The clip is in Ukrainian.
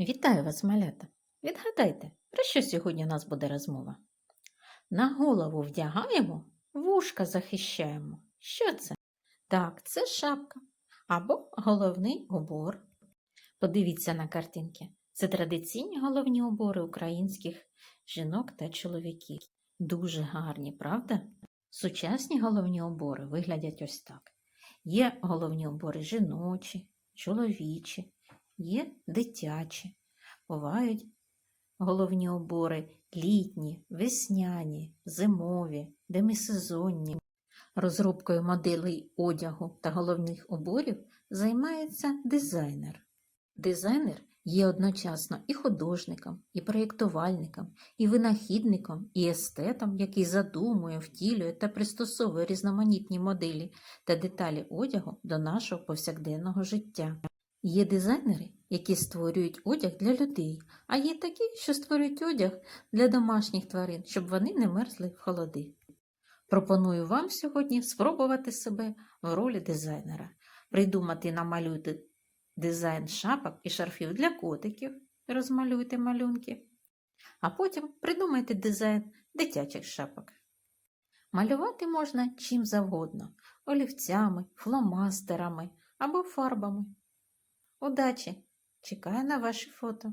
Вітаю вас, малята! Відгадайте, про що сьогодні у нас буде розмова? На голову вдягаємо, вушка захищаємо. Що це? Так, це шапка або головний убор. Подивіться на картинки. Це традиційні головні убори українських жінок та чоловіків. Дуже гарні, правда? Сучасні головні убори виглядять ось так. Є головні убори жіночі, чоловічі, є дитячі. Бувають головні убори літні, весняні, зимові, демисезонні. Розробкою моделей одягу та головних уборів займається дизайнер. Дизайнер є одночасно і художником, і проєктувальником, і винахідником, і естетом, який задумує, втілює та пристосовує різноманітні моделі та деталі одягу до нашого повсякденного життя. Є дизайнери, які створюють одяг для людей, а є такі, що створюють одяг для домашніх тварин, щоб вони не мерзли в холоди. Пропоную вам сьогодні спробувати себе в ролі дизайнера, придумати і намалювати дизайн шапок і шарфів для котиків, розмалюйте малюнки, а потім придумайте дизайн дитячих шапок. Малювати можна чим завгодно олівцями, фломастерами або фарбами. Удачі! Чекаю на ваші фото.